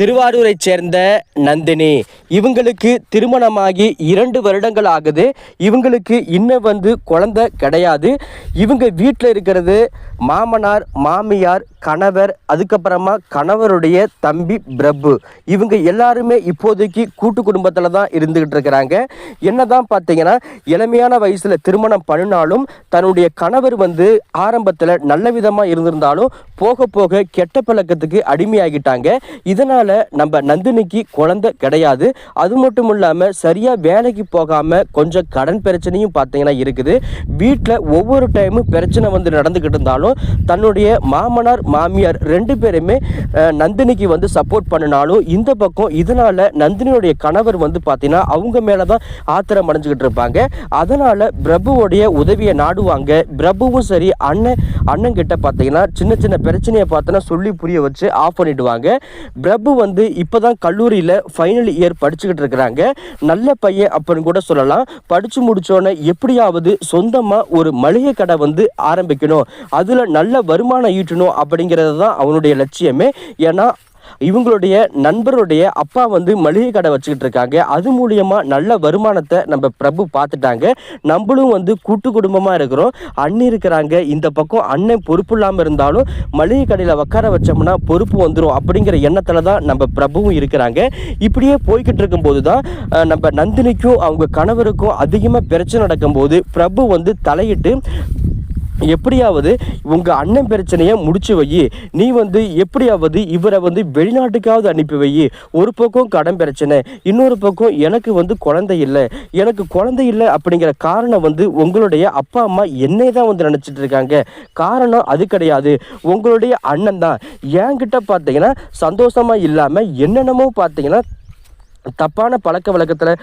திருவாரூரைச் சேர்ந்த நந்தினி. இவங்களுக்கு திருமணமாகி இரண்டு வருடங்கள் ஆகுது. இவங்களுக்கு இன்னும் வந்து குழந்தை கிடையாது. இவங்க வீட்டில் இருக்கிறது மாமனார் மாமியார் கணவர் அதுக்கப்புறமா கணவருடைய தம்பி பிரபு. இவங்க எல்லாருமே இப்போதைக்கு கூட்டு குடும்பத்தில் தான் இருந்துக்கிட்டு இருக்கிறாங்க. என்னதான் பார்த்தீங்கன்னா இளமையான வயசில் திருமணம் பண்ணினாலும் தன்னுடைய கணவர் வந்து ஆரம்பத்தில் நல்ல விதமாக இருந்திருந்தாலும் போக போக கெட்ட பழக்கத்துக்கு அடிமையாகிட்டாங்க. இதனால் நம்ம நந்தினிக்கு குழந்தை கிடையாது. அது மட்டும் இல்லாமல் சரியாக வேலைக்கு போகாமல் கொஞ்சம் கடன் பிரச்சனையும் பார்த்தீங்கன்னா இருக்குது. வீட்டில் ஒவ்வொரு டைமும் பிரச்சனை வந்து நடந்துக்கிட்டு இருந்தாலும் தன்னுடைய மாமனார் மாமியார் ரெண்டு பேருமே நந்தினிக்கு வந்து சப்போர்ட் பண்ணினாலும் இந்த பக்கம் இதனால் நந்தினியுடைய கணவர் வந்து பார்த்தீங்கன்னா அவங்க மேலே தான் ஆத்திரம் அடைஞ்சுக்கிட்டு இருப்பாங்க. அதனால் பிரபுவோடைய உதவியை நாடுவாங்க. பிரபுவும் சரி அண்ணன் அண்ணன் கிட்ட பார்த்தீங்கன்னா சின்ன சின்ன பிரச்சனையை பார்த்தோன்னா சொல்லி புரிய வச்சு ஆஃப் பண்ணிடுவாங்க. பிரபு வந்து இப்போ தான் கல்லூரியில் ஃபைனல் இயர் படிச்சுக்கிட்டு இருக்கிறாங்க. நல்ல பையன் அப்படின்னு கூட சொல்லலாம். படித்து முடித்தோன்னே எப்படியாவது சொந்தமாக ஒரு மளிகை கடை வந்து ஆரம்பிக்கணும். அதில் நல்ல வருமானம் ஈட்டணும் அப்படிங்கிறது தான் அவனுடைய லட்சியமே. ஏன்னா இவங்களுடைய நண்பருடைய அப்பா வந்து மளிகை கடை வச்சுக்கிட்டு இருக்காங்க. அது மூலியமாக நல்ல வருமானத்தை நம்ம பிரபு பார்த்துட்டாங்க. நம்மளும் வந்து கூட்டு குடும்பமாக இருக்கிறோம். அண்ணி இருக்கிறாங்க. இந்த பக்கம் அண்ணன் பொறுப்பு இல்லாமல் இருந்தாலும் மளிகை கடையில் உட்கார வச்சோம்னா பொறுப்பு வந்துடும் அப்படிங்கிற எண்ணத்தில் தான் நம்ம பிரபுவும் இருக்கிறாங்க. இப்படியே போய்கிட்டு இருக்கும்போது தான் நம்ம நந்தினிக்கும் அவங்க கணவருக்கும் அதிகமாக பிரச்சனை நடக்கும்போது பிரபு வந்து தலையிட்டு எப்படியாவது உங்க அண்ணன் பிரச்சனையை முடிச்சு வை நீ வந்து எப்படியாவது இவரை வந்து வெளிநாட்டுக்காவது அனுப்பி வை ஒரு பக்கம் கடன் பிரச்சனை இன்னொரு பக்கம் எனக்கு வந்து குழந்தை இல்லை. எனக்கு குழந்தை இல்லை அப்படிங்கிற காரணம் வந்து உங்களுடைய அப்பா அம்மா என்னை தான் வந்து நினச்சிட்டு இருக்காங்க. காரணம் அது கிடையாது. உங்களுடைய அண்ணன் தான். என்கிட்ட பார்த்தீங்கன்னா சந்தோஷமா இல்லாமல் என்னென்னமோ பார்த்தீங்கன்னா தப்பான பழக்க வழக்கத்தில்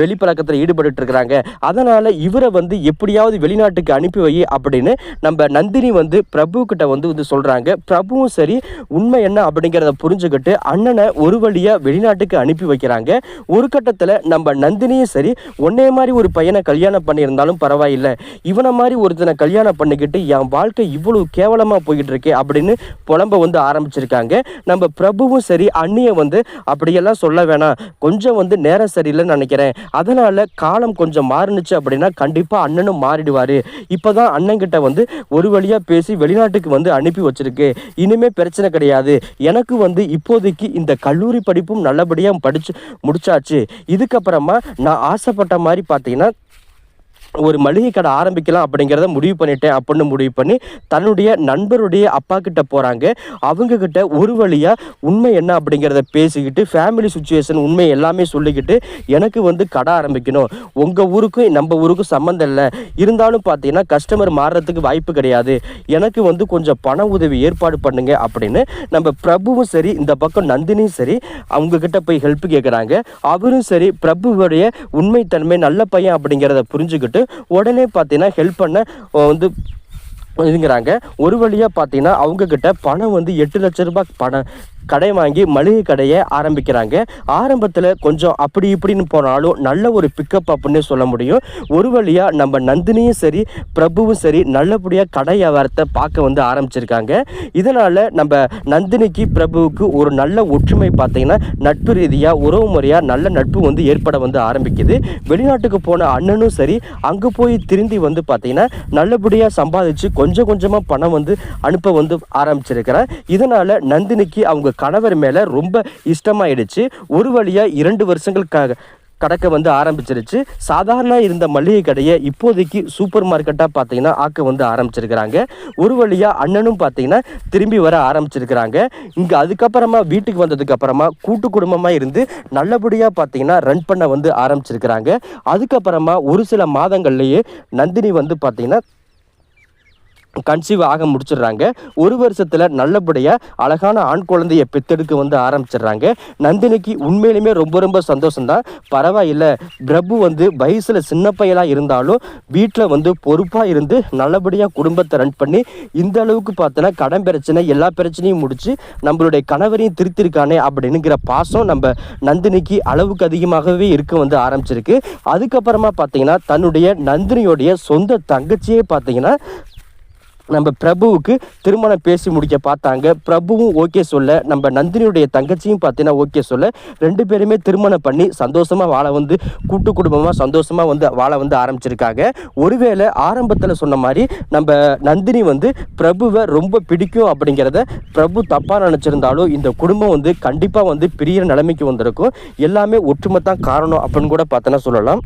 வெளிப்பழக்கத்தில் ஈடுபட்டு இருக்கிறாங்க அதனால் இவரை வந்து எப்படியாவது வெளிநாட்டுக்கு அனுப்பி வை அப்படின்னு நம்ம நந்தினி வந்து பிரபு கிட்ட வந்து வந்து சொல்கிறாங்க பிரபுவும் சரி உண்மை என்ன அப்படிங்கிறத புரிஞ்சுக்கிட்டு அண்ணனை ஒரு வழியாக வெளிநாட்டுக்கு அனுப்பி வைக்கிறாங்க. ஒரு கட்டத்தில் நம்ம நந்தினியும் சரி ஒன்னே மாதிரி ஒரு பையனை கல்யாணம் பண்ணியிருந்தாலும் பரவாயில்லை. இவனை மாதிரி ஒருத்தனை கல்யாணம் பண்ணிக்கிட்டு என் வாழ்க்கை இவ்வளவு கேவலமாக போயிட்டு இருக்கே அப்படின்னு புலம்ப வந்து ஆரம்பிச்சிருக்காங்க. நம்ம பிரபுவும் சரி அண்ணியை வந்து அப்படியெல்லாம் சொல்ல வேணாம். கொஞ்சம் வந்து நேரம் சரியில்லைன்னு நினைக்கிறேன். அதனால் காலம் கொஞ்சம் மாறுனுச்சு அப்படின்னா கண்டிப்பாக அண்ணனும் மாறிடுவார். இப்போ தான் அண்ணன்கிட்ட வந்து ஒரு வழியாக பேசி வெளிநாட்டுக்கு வந்து அனுப்பி வச்சிருக்கு. இனிமேல் பிரச்சனை கிடையாது. எனக்கு வந்து இப்போதைக்கு இந்த கல்லூரி படிப்பும் நல்லபடியாக படித்து முடிச்சாச்சு. இதுக்கப்புறமா நான் ஆசைப்பட்ட மாதிரி பார்த்தீங்கன்னா ஒரு மளிகை கடை ஆரம்பிக்கலாம் அப்படிங்கிறத முடிவு பண்ணிட்டேன் அப்படின்னு முடிவு பண்ணி தன்னுடைய நண்பருடைய அப்பா கிட்ட போகிறாங்க அவங்க கிட்ட ஒரு வழியாக உண்மை என்ன அப்படிங்கிறத பேசிக்கிட்டு ஃபேமிலி சுச்சுவேஷன் உண்மை எல்லாமே சொல்லிக்கிட்டு எனக்கு வந்து கடை ஆரம்பிக்கணும். உங்கள் ஊருக்கும் நம்ம ஊருக்கும் சம்மந்தம் இல்லை. இருந்தாலும் பார்த்தீங்கன்னா கஸ்டமர் மாறுறதுக்கு வாய்ப்பு கிடையாது. எனக்கு வந்து கொஞ்சம் பண உதவி ஏற்பாடு பண்ணுங்க அப்படின்னு நம்ம பிரபுவும் சரி இந்த பக்கம் நந்தினியும் சரி அவங்கக்கிட்ட போய் ஹெல்ப் கேட்குறாங்க அவரும் சரி பிரபுவுடைய உண்மைத்தன்மை நல்ல பையன் அப்படிங்கிறத புரிஞ்சுக்கிட்டு உடனே பார்த்தீங்கன்னா ஹெல்ப் பண்ண வந்து இதுங்கிறாங்க. ஒரு வழியாக பார்த்தீங்கன்னா அவங்க கிட்ட பணம் வந்து எட்டு லட்ச ரூபாய் பணம் கடை வாங்கி மளிகை கடையை ஆரம்பிக்கிறாங்க. ஆரம்பத்தில் கொஞ்சம் அப்படி இப்படின்னு போனாலும் நல்ல ஒரு பிக்கப் அப்படின்னு சொல்ல முடியும். ஒரு வழியாக நம்ம நந்தினியும் சரி பிரபுவும் சரி நல்லபடியாக கடை வியாபாரத்தை பார்க்க வந்து ஆரம்பிச்சிருக்காங்க. இதனால் நம்ம நந்தினிக்கு பிரபுவுக்கு ஒரு நல்ல ஒற்றுமை பார்த்தீங்கன்னா நட்பு ரீதியாக உறவு முறையாக நல்ல நட்பு வந்து ஏற்பட வந்து ஆரம்பிக்குது. வெளிநாட்டுக்கு போன அண்ணனும் சரி அங்கே போய் திரும்பி வந்து பார்த்தீங்கன்னா நல்லபடியாக சம்பாதிச்சு கொஞ்சம் கொஞ்சமாக பணம் வந்து அனுப்ப வந்து ஆரம்பிச்சிருக்கிறேன் இதனால் நந்தினிக்கு அவங்க கணவர் மேலே ரொம்ப இஷ்டமாயிடுச்சு. ஒரு வழியாக இரண்டு வருஷங்களுக்காக கடக்க வந்து ஆரம்பிச்சிருச்சு. சாதாரண இருந்த மளிகை கடையை இப்போதைக்கு சூப்பர் மார்க்கெட்டாக பார்த்தீங்கன்னா ஆக்க வந்து ஆரம்பிச்சிருக்கிறாங்க. ஒரு வழியாக அண்ணனும் பார்த்தீங்கன்னா திரும்பி வர ஆரம்பிச்சிருக்கிறாங்க. இங்கே அதுக்கப்புறமா வீட்டுக்கு வந்ததுக்கப்புறமா கூட்டு குடும்பமாக இருந்து நல்லபடியாக பார்த்தீங்கன்னா ரன் பண்ண வந்து ஆரம்பிச்சிருக்கிறாங்க. அதுக்கப்புறமா ஒரு சில மாதங்கள்லேயே நந்தினி வந்து பார்த்தீங்கன்னா கன்சீவ் ஆக முடிச்சிடுறாங்க. ஒரு வருஷத்தில் நல்லபடியாக அழகான ஆண் குழந்தையை பெத்தெடுக்க வந்து ஆரம்பிச்சிடுறாங்க. நந்தினிக்கு உண்மையிலுமே ரொம்ப ரொம்ப சந்தோஷம்தான். பரவாயில்ல. பிரபு வந்து வயசில் சின்ன பையலாக இருந்தாலும் வீட்டில் வந்து பொறுப்பாக இருந்து நல்லபடியாக குடும்பத்தை ரன் பண்ணி இந்த அளவுக்கு பார்த்தோன்னா கடன் பிரச்சனை எல்லா பிரச்சனையும் முடித்து நம்மளுடைய கணவரையும் திருத்திருக்கானே அப்படின்னுங்கிற பாசம் நம்ம நந்தினிக்கு அளவுக்கு அதிகமாகவே இருக்க வந்து ஆரம்பிச்சிருக்கு. அதுக்கப்புறமா பார்த்தீங்கன்னா தன்னுடைய நந்தினியோடைய சொந்த தங்கச்சியே பார்த்தீங்கன்னா நம்ம பிரபுவுக்கு திருமணம் பேசி முடிக்க பார்த்தாங்க. பிரபுவும் ஓகே சொல்ல நம்ம நந்தினியுடைய தங்கச்சியும் பார்த்தீங்கன்னா ஓகே சொல்ல ரெண்டு பேருமே திருமணம் பண்ணி சந்தோஷமாக வாழ வந்து கூட்டு குடும்பமாக சந்தோஷமாக வந்து வாழ வந்து ஆரம்பிச்சிருக்காங்க. ஒருவேளை ஆரம்பத்தில் சொன்ன மாதிரி நம்ம நந்தினி வந்து பிரபுவை ரொம்ப பிடிக்கும் அப்படிங்கிறத பிரபு தப்பாக நினச்சிருந்தாலும் இந்த குடும்பம் வந்து கண்டிப்பாக வந்து பிரியிற நிலைமைக்கு வந்திருக்கும். எல்லாமே ஒற்றுமை தான் காரணம் அப்படின்னு கூட பார்த்தோன்னா சொல்லலாம்.